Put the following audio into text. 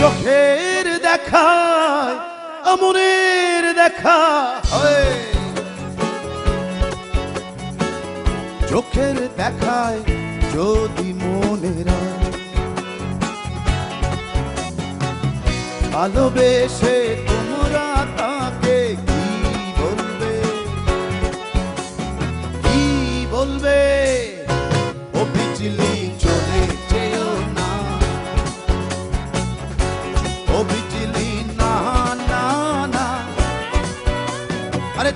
চোখের দেখা, আমনের দেখা চোখের দেখায় যদি মনের ভালোবেসে তোমরা তাকে কি বলবে? কি বলবে? oblique